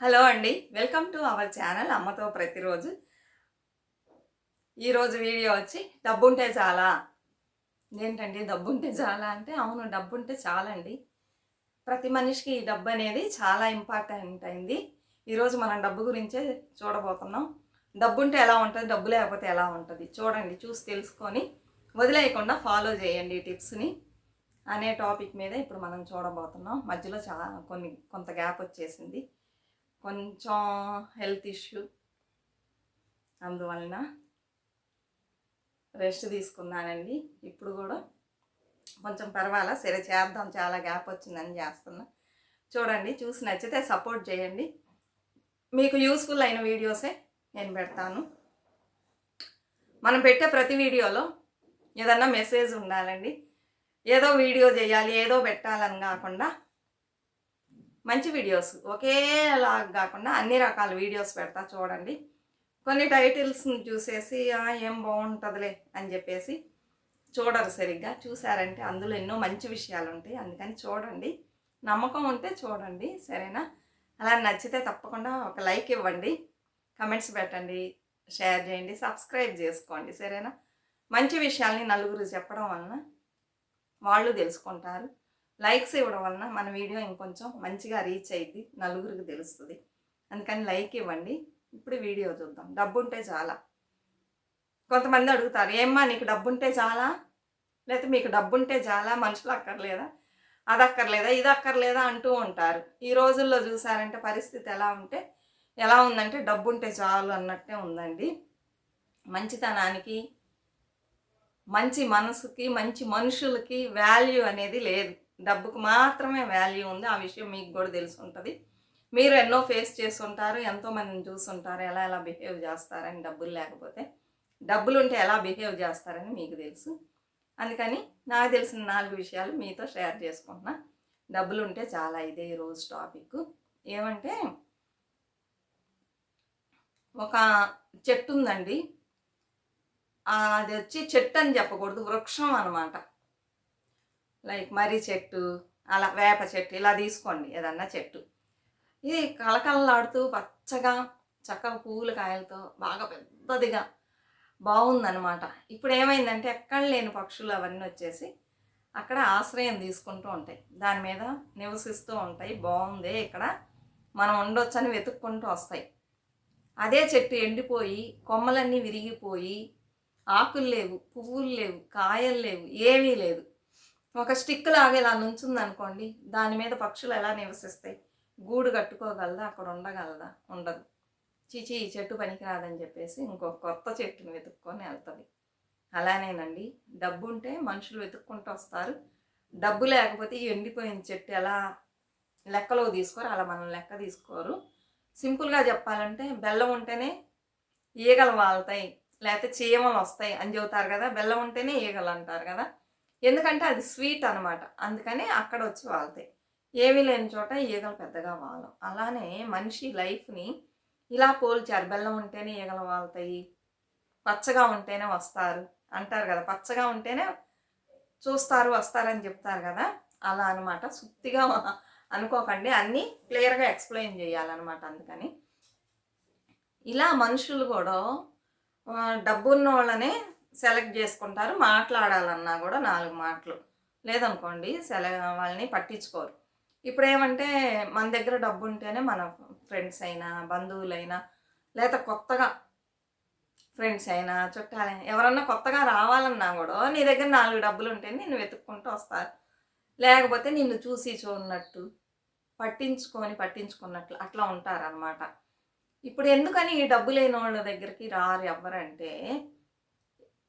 Hello అండి. Welcome to our channel అమ్మతో ప్రతిరోజు. ఈరోజు వీడియో వచ్చి డబ్బుంటే చాలా. ఏంటండి డబ్బుంటే చాలా అంటే? అవును డబ్బుంటే చాలండి. ప్రతి మనిషికి ఈ డబ్బు అనేది చాలా ఇంపార్టెంట్ అయింది. ఈరోజు మనం డబ్బు గురించే చూడబోతున్నాం. డబ్బుంటే ఎలా ఉంటుంది డబ్బు లేకపోతే ఎలా ఉంటుంది? చూడండి చూసి తెలుసుకొని వదిలేయకుండా ఫాలో చేయండి ఈ టిప్స్ని అనే టాపిక్ మీద ఇప్పుడు మనం చూడబోతున్నాం. మధ్యలో చాలా కొన్ని కొంత గ్యాప్ వచ్చేసింది. కొంచెం హెల్త్ ఇష్యూ అందువలన రెస్ట్ తీసుకున్నానండి. ఇప్పుడు కూడా కొంచెం పర్వాలా? సరే చేద్దాం. చాలా గ్యాప్ వచ్చిందని చేస్తున్నా. చూడండి చూసి నచ్చితే సపోర్ట్ చేయండి. మీకు యూస్ఫుల్ అయిన వీడియోసే నేను పెడతాను. మనం పెట్టే ప్రతి వీడియోలో ఏదన్నా మెసేజ్ ఉండాలండి. ఏదో వీడియో చేయాలి ఏదో పెట్టాలని కాకుండా మంచి వీడియోస్ ఒకేలా కాకుండా అన్ని రకాల వీడియోస్ పెడతా చూడండి. కొన్ని టైటిల్స్ని చూసేసి ఏం బాగుంటుందిలే అని చెప్పేసి చూడరు సరిగ్గా. చూసారంటే అందులో ఎన్నో మంచి విషయాలు ఉంటాయి. అందుకని చూడండి. నమ్మకం ఉంటే చూడండి. సరేనా? అలా నచ్చితే తప్పకుండా ఒక లైక్ ఇవ్వండి. కమెంట్స్ పెట్టండి. షేర్ చేయండి. సబ్స్క్రైబ్ చేసుకోండి. సరేనా? మంచి విషయాల్ని నలుగురు చెప్పడం వలన వాళ్ళు తెలుసుకుంటారు. లైక్స్ ఇవ్వడం వలన మన వీడియో ఇంకొంచెం మంచిగా రీచ్ అయ్యింది నలుగురికి తెలుస్తుంది. అందుకని లైక్ ఇవ్వండి. ఇప్పుడు వీడియో చూద్దాం. డబ్బు ఉంటే చాలా. కొంతమంది అడుగుతారు ఏమ్మా నీకు డబ్బు ఉంటే చాలా? లేకపోతే మీకు డబ్బు ఉంటే చాలా? మనుషులు అక్కర్లేదా? అది అక్కర్లేదా? ఇది అక్కర్లేదా? అంటూ ఉంటారు. ఈ రోజుల్లో చూసారంటే పరిస్థితి ఎలా ఉంటే ఎలా ఉందంటే డబ్బు ఉంటే చాలు అన్నట్టే ఉందండి. మంచితనానికి మంచి మనసుకి మంచి మనుషులకి వాల్యూ అనేది లేదు. డబ్బుకు మాత్రమే వాల్యూ ఉంది. ఆ విషయం మీకు కూడా తెలిసి ఉంటుంది. మీరు ఎన్నో ఫేస్ చేస్తుంటారు ఎంతో మందిని చూస్తుంటారు ఎలా ఎలా బిహేవ్ చేస్తారని డబ్బులు లేకపోతే డబ్బులు ఉంటే ఎలా బిహేవ్ చేస్తారని మీకు తెలుసు. అందుకని నాకు తెలిసిన నాలుగు విషయాలు మీతో షేర్ చేసుకుంటున్నా. డబ్బులు ఉంటే చాలా ఇదే రోజు టాపిక్. ఏమంటే ఒక చెట్టు ఉందండి. అది వచ్చి చెట్టు అని చెప్పకూడదు వృక్షం అనమాట లైక్ మర్రి చెట్టు అలా వేప చెట్టు ఇలా తీసుకోండి ఏదన్నా చెట్టు. ఇది కలకలలాడుతూ పచ్చగా చక్కగా పువ్వుల కాయలతో బాగా పెద్దదిగా బాగుందనమాట ఇప్పుడు ఏమైందంటే ఎక్కడ లేని పక్షులు అవన్నీ వచ్చేసి అక్కడ ఆశ్రయం తీసుకుంటూ ఉంటాయి. దాని మీద నివసిస్తూ ఉంటాయి. బాగుంది ఇక్కడ. మనం ఉండొచ్చని వెతుక్కుంటూ వస్తాయి. అదే చెట్టు ఎండిపోయి కొమ్మలన్నీ విరిగిపోయి ఆకులు లేవు పువ్వులు లేవు కాయలు లేవు ఏమీ లేదు. ఒక స్టిక్ లాగా ఇలా నుంచింది అనుకోండి దాని మీద పక్షులు ఎలా నివసిస్తాయి? గూడు కట్టుకోగలదా? అక్కడ ఉండగలదా? ఉండదు. చీచి ఈ చెట్టు పనికిరాదని చెప్పేసి ఇంకో కొత్త చెట్టుని వెతుక్కొని వెళ్తుంది. అలానేనండి. డబ్బు ఉంటే మనుషులు వెతుక్కుంటూ వస్తారు. డబ్బు లేకపోతే ఈ ఎండిపోయిన చెట్టు ఎలా లెక్కలో తీసుకోరు? అలా మనం లెక్క తీసుకోరు. సింపుల్గా చెప్పాలంటే బెల్లం ఉంటేనే ఈగలు వాళ్తాయి. లేకపోతే చీమలు వస్తాయి అని చెబుతారు కదా? బెల్లం ఉంటేనే ఈగలు అంటారు కదా? ఎందుకంటే అది స్వీట్ అనమాట అందుకని అక్కడ వచ్చి వాళ్తాయి ఏమీ లేని చోట ఈగలు పెద్దగా వాలం అలానే మనిషి లైఫ్ని ఇలా పోల్చారు. బెల్లం ఉంటేనే ఈగలు వాళ్తాయి పచ్చగా ఉంటేనే వస్తారు అంటారు కదా. పచ్చగా ఉంటేనే చూస్తారు వస్తారని చెప్తారు కదా. అలా అనమాట సుత్తిగా అనుకోకండి. అన్నీ క్లియర్గా ఎక్స్ప్లెయిన్ చేయాలన్నమాట అందుకని. ఇలా మనుషులు కూడా డబ్బున్న వాళ్ళనే సెలెక్ట్ చేసుకుంటారు. మాట్లాడాలన్నా కూడా నాలుగు మాటలు. లేదనుకోండి సెల వాళ్ళని పట్టించుకోరు. ఇప్పుడు ఏమంటే మన దగ్గర డబ్బు ఉంటేనే మన ఫ్రెండ్స్ అయినా బంధువులైనా లేదా కొత్తగా ఫ్రెండ్స్ అయినా చుట్టాలైనా ఎవరన్నా కొత్తగా రావాలన్నా కూడా నీ దగ్గర నాలుగు డబ్బులు ఉంటేనే నిన్ను వెతుక్కుంటూ వస్తారు. లేకపోతే నిన్ను చూసి చూడనట్టు పట్టించుకొని పట్టించుకున్నట్లు అట్లా ఉంటారనమాట ఇప్పుడు ఎందుకని ఈ డబ్బు లేని వాళ్ళ దగ్గరికి రారు ఎవ్వరంటే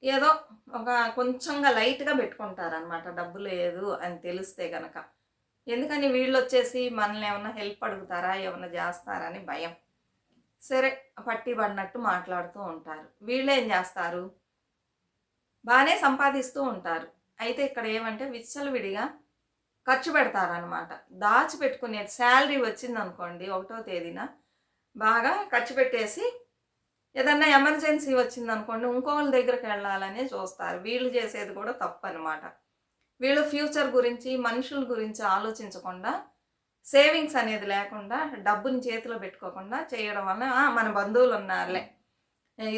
ఏదో ఒక కొంచెంగా లైట్గా పెట్టుకుంటారనమాట డబ్బు లేదు అని తెలిస్తే గనక. ఎందుకని వీళ్ళు వచ్చేసి మనల్ని ఏమన్నా హెల్ప్ అడుగుతారా? ఏమన్నా చేస్తారా? అని భయం. సరే పట్టి పడినట్టు మాట్లాడుతూ ఉంటారు. వీళ్ళు ఏం చేస్తారు? బాగానే సంపాదిస్తూ ఉంటారు. అయితే ఇక్కడ ఏమంటే విచ్చలవిడిగా ఖర్చు పెడతారనమాట దాచిపెట్టుకునే శాలరీ వచ్చిందనుకోండి ఒకటో తేదీన బాగా ఖర్చు పెట్టేసి ఏదన్నా ఎమర్జెన్సీ వచ్చింది అనుకోండి ఇంకోళ్ళ దగ్గరికి వెళ్ళాలనే చూస్తారు. వీళ్ళు చేసేది కూడా తప్పు అనమాట వీళ్ళు ఫ్యూచర్ గురించి మనుషుల గురించి ఆలోచించకుండా సేవింగ్స్ అనేది లేకుండా డబ్బుని చేతిలో పెట్టుకోకుండా చేయడం వల్ల మన బంధువులు ఉన్నారులే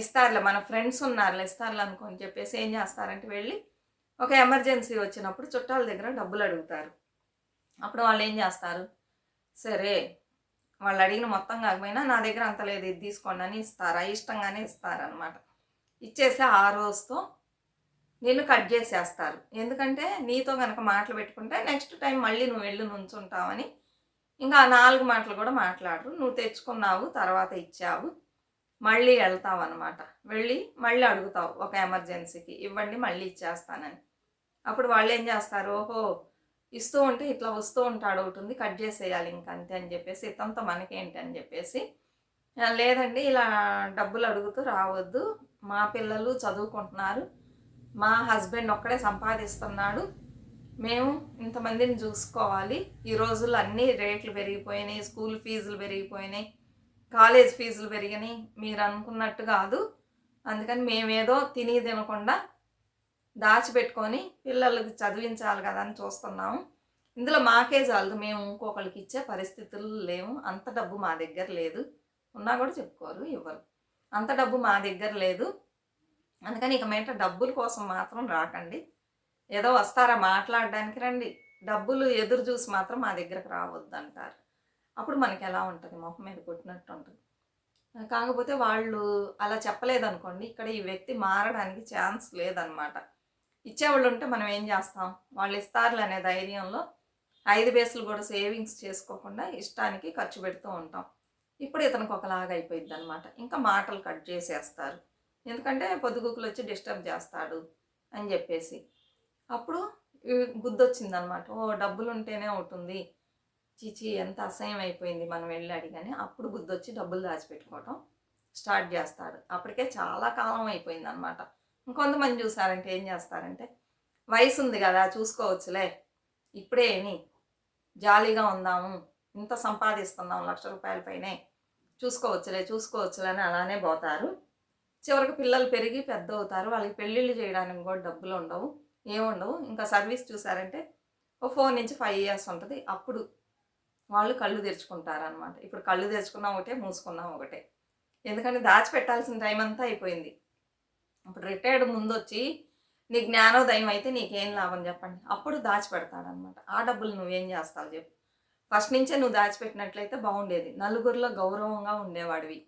ఇస్తారులే మన ఫ్రెండ్స్ ఉన్నారులే ఇస్తారులే అనుకొని చెప్పేసి ఏం చేస్తారంటే వెళ్ళి ఒక ఎమర్జెన్సీ వచ్చినప్పుడు చుట్టాల దగ్గర డబ్బులు అడుగుతారు. అప్పుడు వాళ్ళు ఏం చేస్తారు? సరే వాళ్ళు అడిగిన మొత్తం కాకపోయినా నా దగ్గర అంత లేదు ఇది తీసుకోండి అని ఇస్తారు? ఇష్టంగానే ఇస్తారనమాట ఇచ్చేసి ఆ రోజుతో నిన్ను కట్ చేసేస్తారు. ఎందుకంటే నీతో కనుక మాటలు పెట్టుకుంటే నెక్స్ట్ టైం మళ్ళీ నువ్వు వెళ్ళి నుంచుంటావని ఇంకా ఆ నాలుగు మాటలు కూడా మాట్లాడరు. నువ్వు తెచ్చుకున్నావు తర్వాత ఇచ్చావు మళ్ళీ వెళ్తావు అనమాట వెళ్ళి మళ్ళీ అడుగుతావు ఒక ఎమర్జెన్సీకి ఇవ్వండి మళ్ళీ ఇచ్చేస్తానని. అప్పుడు వాళ్ళు ఏం చేస్తారు? ఓహో ఇస్తూ ఉంటే ఇట్లా వస్తూ ఉంటాడు ఒకటి ఉంది కట్ చేసేయాలి ఇంకంతే అని చెప్పేసి ఇతంత మనకేంటి అని చెప్పేసి. లేదండి ఇలా డబ్బులు అడుగుతూ రావద్దు. మా పిల్లలు చదువుకుంటున్నారు. మా హస్బెండ్ ఒక్కడే సంపాదిస్తున్నాడు. మేము ఇంతమందిని చూసుకోవాలి. ఈ రోజుల్లో అన్ని రేట్లు పెరిగిపోయినాయి స్కూల్ ఫీజులు పెరిగిపోయినాయి కాలేజ్ ఫీజులు పెరిగినాయి. మీరు అనుకున్నట్టు కాదు. అందుకని మేమేదో తిని తినకుండా దాచిపెట్టుకొని పిల్లలకి చదివించాలి కదా అని చూస్తున్నాము ఇందులో మాకే చాలదు. మేము ఇంకొకరికి ఇచ్చే పరిస్థితులు లేవు. అంత డబ్బు మా దగ్గర లేదు. ఉన్నా కూడా చెప్పుకోరు ఇవ్వరు. అంత డబ్బు మా దగ్గర లేదు. అందుకని ఇక మీట డబ్బుల కోసం మాత్రం రాకండి. ఏదో వస్తారా మాట్లాడడానికి రండి. డబ్బులు ఎదురు చూసి మాత్రం మా దగ్గరకు రావద్దు అంటారు అప్పుడు మనకి ఎలా ఉంటుంది? మొహం మీద కొట్టినట్టు ఉంటుంది. కాకపోతే వాళ్ళు అలా చెప్పలేదనుకోండి ఇక్కడ ఈ వ్యక్తి మారడానికి ఛాన్స్ లేదనమాట ఇచ్చేవాళ్ళు ఉంటే మనం ఏం చేస్తాం? వాళ్ళు ఇస్తారులు అనే ధైర్యంలో ఐదు బేసులు కూడా సేవింగ్స్ చేసుకోకుండా ఇష్టానికి ఖర్చు పెడుతూ ఉంటాం. ఇప్పుడు ఇతనికి ఒకలాగా అయిపోయింది అనమాట ఇంకా మాటలు కట్ చేసేస్తారు. ఎందుకంటే పొద్దుగుకులు వచ్చి డిస్టర్బ్ చేస్తాడు అని చెప్పేసి. అప్పుడు గుద్దొచ్చిందనమాట ఓ డబ్బులు ఉంటేనే ఉంటుంది చీచి ఎంత అసహ్యం అయిపోయింది మనం వెళ్ళి అడిగానే అప్పుడు గుద్దొచ్చి డబ్బులు దాచిపెట్టుకోవటం స్టార్ట్ చేస్తాడు. అప్పటికే చాలా కాలం అయిపోయింది అనమాట ఇంకొంతమంది చూసారంటే ఏం చేస్తారంటే వయసు ఉంది కదా చూసుకోవచ్చులే. ఇప్పుడేమి జాలీగా ఉందాము. ఇంత సంపాదిస్తున్నాం లక్ష రూపాయల పైనే. చూసుకోవచ్చులే చూసుకోవచ్చులే అని అలానే పోతారు. చివరికి పిల్లలు పెరిగి పెద్ద అవుతారు వాళ్ళకి పెళ్ళిళ్ళు చేయడానికి కూడా డబ్బులు ఉండవు. ఏముండవు. ఇంకా సర్వీస్ చూసారంటే ఓ ఫోర్ నుంచి ఫైవ్ ఇయర్స్ ఉంటుంది. అప్పుడు వాళ్ళు కళ్ళు తెరుచుకుంటారనమాట ఇప్పుడు కళ్ళు తెరుచుకున్నాం ఒకటే మూసుకున్నాం ఒకటే. ఎందుకంటే దాచిపెట్టాల్సిన టైం అంతా అయిపోయింది. ఇప్పుడు రిటైర్డ్ ముందు వచ్చి నీ జ్ఞానోదయం అయితే నీకేం లాభం చెప్పండి. అప్పుడు దాచిపెడతాడనమాట ఆ డబ్బులు నువ్వేం చేస్తావు చెప్పు. ఫస్ట్ నుంచే నువ్వు దాచిపెట్టినట్లయితే బాగుండేది. నలుగురిలో గౌరవంగా ఉండేవాడివి.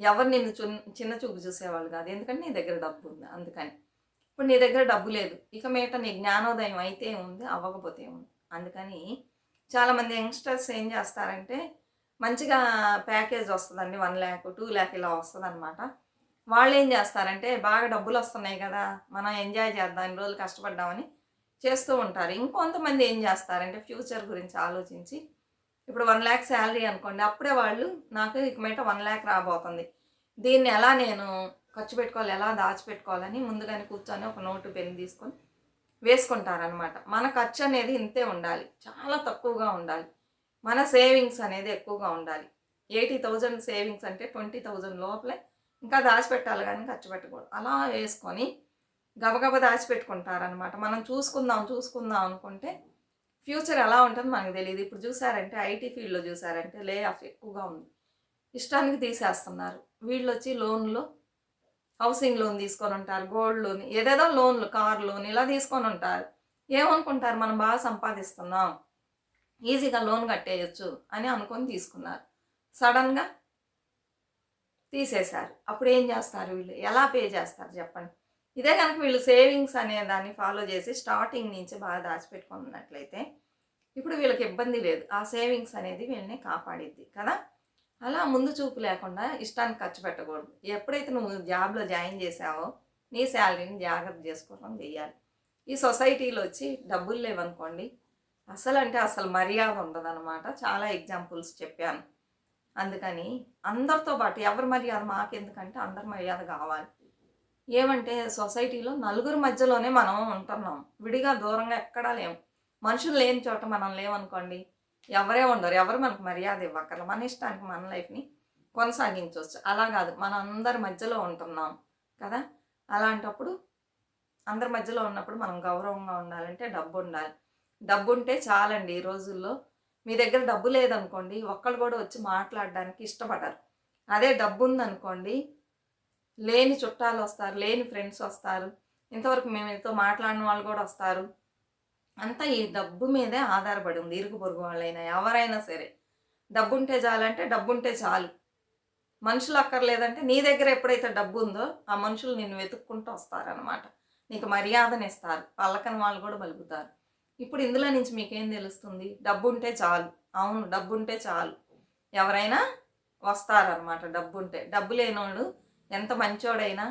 ఎవరు నిన్ను చున్- చిన్న చూపు చూసేవాళ్ళు కాదు. ఎందుకంటే నీ దగ్గర డబ్బు ఉంది అందుకని. ఇప్పుడు నీ దగ్గర డబ్బు లేదు. ఇక మీట నీ జ్ఞానోదయం అయితే ఉంది అవ్వకపోతే ఉంది అందుకని చాలామంది యంగ్స్టర్స్ ఏం చేస్తారంటే మంచిగా ప్యాకేజ్ వస్తుందండి. వన్ ల్యాక్ టూ ల్యాక్ ఇలా వస్తుంది అనమాట వాళ్ళు ఏం చేస్తారంటే బాగా డబ్బులు వస్తున్నాయి కదా మనం ఎంజాయ్ చేద్దాం ఇన్ని రోజులు కష్టపడ్డామని చేస్తూ ఉంటారు. ఇంకొంతమంది ఏం చేస్తారంటే ఫ్యూచర్ గురించి ఆలోచించి ఇప్పుడు వన్ ల్యాక్ శాలరీ అనుకోండి అప్పుడే వాళ్ళు నాకు ఇక మీట వన్ ల్యాక్ రాబోతుంది. దీన్ని ఎలా నేను ఖర్చు పెట్టుకోవాలి ఎలా దాచిపెట్టుకోవాలని ముందుగానే కూర్చొని ఒక నోటు పెన్ తీసుకొని వేసుకుంటారనమాట మన ఖర్చు అనేది ఇంతే ఉండాలి. చాలా తక్కువగా ఉండాలి. మన సేవింగ్స్ అనేది ఎక్కువగా ఉండాలి. ఎయిటీ థౌజండ్ సేవింగ్స్ అంటే ట్వంటీ థౌజండ్ లోపలే ఇంకా దాచిపెట్టాలి కానీ ఖర్చు పెట్టకూడదు. అలా వేసుకొని గబగబ దాచిపెట్టుకుంటారనమాట మనం చూసుకుందాం చూసుకుందాం అనుకుంటే ఫ్యూచర్ ఎలా ఉంటుందో మనకు తెలియదు. ఇప్పుడు చూసారంటే ఐటీ ఫీల్డ్లో చూసారంటే లే ఆఫ్ ఎక్కువగా ఉంది. ఇష్టానికి తీసేస్తున్నారు. వీళ్ళు వచ్చి లోన్లో హౌసింగ్ లోన్ తీసుకొని ఉంటారు గోల్డ్ లోన్ ఏదేదో లోన్లు కార్ లోన్ ఇలా తీసుకొని ఉంటారు. ఏమనుకుంటారు? మనం బాగా సంపాదిస్తున్నాం ఈజీగా లోన్ కట్టేయచ్చు అని అనుకొని తీసుకున్నారు. సడన్గా తీసేశారు. అప్పుడు ఏం చేస్తారు వీళ్ళు? ఎలా పే చేస్తారు చెప్పండి? ఇదే కనుక వీళ్ళు సేవింగ్స్ అనే దాన్ని ఫాలో చేసి స్టార్టింగ్ నుంచి బాగా దాచిపెట్టుకున్నట్లయితే ఇప్పుడు వీళ్ళకి ఇబ్బంది లేదు. ఆ సేవింగ్స్ అనేది వీళ్ళని కాపాడిద్ది కదా? అలా ముందు చూపు లేకుండా ఇష్టానికి ఖర్చు పెట్టకూడదు. ఎప్పుడైతే నువ్వు జాబ్లో జాయిన్ చేసావో నీ శాలరీని జాగ్రత్త చేసుకోవడం చేయాలి ఈ సొసైటీలో వచ్చి డబ్బులు లేవనుకోండి అసలు అంటే అసలు మర్యాద ఉండదన్నమాట. చాలా ఎగ్జాంపుల్స్ చెప్పాను. అందుకని అందరితో పాటు ఎవరి మర్యాద మాకెందుకంటే అందరి మర్యాద కావాలి. ఏమంటే సొసైటీలో నలుగురు మధ్యలోనే మనం ఉంటున్నాం. విడిగా దూరంగా ఎక్కడా లేము మనుషులు లేని చోట మనం లేవనుకోండి ఎవరే ఉండరు. ఎవరు మనకు మర్యాద ఇవ్వక్కర్ల. మన ఇష్టానికి మన లైఫ్ని కొనసాగించవచ్చు. అలా కాదు. మనం అందరి మధ్యలో ఉంటున్నాం కదా? అలాంటప్పుడు అందరి మధ్యలో ఉన్నప్పుడు మనం గౌరవంగా ఉండాలంటే డబ్బు ఉండాలి. డబ్బు ఉంటే చాలండి ఈ రోజుల్లో. మీ దగ్గర డబ్బు లేదనుకోండి ఒక్కళ్ళు కూడా వచ్చి మాట్లాడడానికి ఇష్టపడరు. అదే డబ్బు ఉందనుకోండి లేని చుట్టాలు వస్తారు లేని ఫ్రెండ్స్ వస్తారు ఇంతవరకు మేము మీతో మాట్లాడిన వాళ్ళు కూడా వస్తారు. అంతా ఈ డబ్బు మీదే ఆధారపడి ఉంది ఇరుగు పొరుగు వాళ్ళైనా ఎవరైనా సరే. డబ్బు ఉంటే చాలంటే డబ్బు ఉంటే చాలు. మనుషులు అక్కర్లేదంటే నీ దగ్గర ఎప్పుడైతే డబ్బు ఉందో ఆ మనుషులు నిన్ను వెతుక్కుంటూ వస్తారనమాట నీకు మర్యాదనిస్తారు పల్లకని వాళ్ళు కూడా పలుకుతారు. ఇప్పుడు ఇందులో నుంచి మీకేం తెలుస్తుంది? డబ్బు ఉంటే చాలు. అవును డబ్బు ఉంటే చాలు. ఎవరైనా వస్తారనమాట డబ్బు ఉంటే డబ్బు లేనోళ్ళు ఎంత మంచోడైనా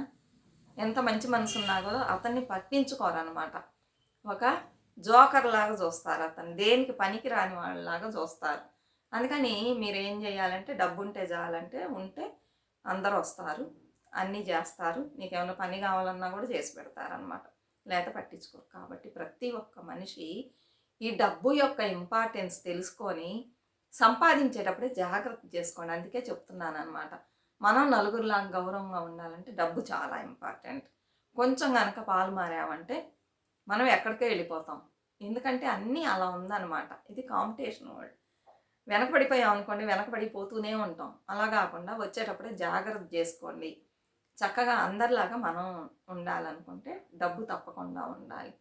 ఎంత మంచి మనసు ఉన్నా కూడా అతన్ని పట్టించుకోరనమాట ఒక జోకర్ లాగా చూస్తారు అతను దేనికి పనికి రాని వాళ్ళలాగా చూస్తారు. అందుకని మీరు ఏం చేయాలంటే డబ్బు ఉంటే చాలంటే ఉంటే అందరూ వస్తారు అన్నీ చేస్తారు. నీకు ఏమైనా పని కావాలన్నా కూడా చేసి పెడతారనమాట లేత పట్టించుకోరు. కాబట్టి ప్రతి ఒక్క మనిషి ఈ డబ్బు యొక్క ఇంపార్టెన్స్ తెలుసుకొని సంపాదించేటప్పుడే జాగ్రత్త చేసుకోండి. అందుకే చెప్తున్నాను అనమాట మనం నలుగురిలా గౌరవంగా ఉండాలంటే డబ్బు చాలా ఇంపార్టెంట్ కొంచెం కనుక పాలు మారామంటే మనం ఎక్కడికే వెళ్ళిపోతాం. ఎందుకంటే అన్నీ అలా ఉందన్నమాట. ఇది కాంపిటీషన్ వరల్డ్ వెనకబడిపోయాం అనుకోండి వెనకబడిపోతూనే ఉంటాం. అలా కాకుండా వచ్చేటప్పుడే జాగ్రత్త చేసుకోండి. చక్కగా అందరిలాగా మనం ఉండాలనుకుంటే డబ్బు తప్పకుండా ఉండాలి.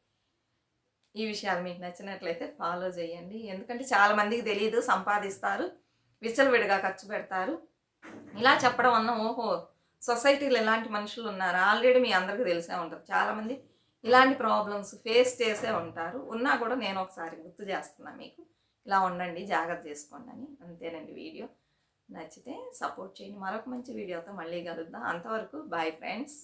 ఈ విషయాలు మీకు నచ్చినట్లయితే ఫాలో చేయండి. ఎందుకంటే చాలామందికి తెలియదు సంపాదిస్తారు విచ్చలవిడిగా ఖర్చు పెడతారు. ఇలా చెప్పడం వల్ల ఓహో సొసైటీలో ఎలాంటి మనుషులు ఉన్నారు? ఆల్రెడీ మీ అందరికీ తెలిసే ఉంటుంది. చాలామంది ఇలాంటి ప్రాబ్లమ్స్ ఫేస్ చేసే ఉంటారు. ఉన్నా కూడా నేను ఒకసారి గుర్తు చేస్తున్నాను మీకు. ఇలా ఉండండి జాగ్రత్త చేసుకోండి అని అంతేనండి వీడియో. నచ్చితే సపోర్ట్ చేయండి. మరొక మంచి వీడియోతో మళ్ళీ కలుద్దాం. అంతవరకు బాయ్ ఫ్రెండ్స్.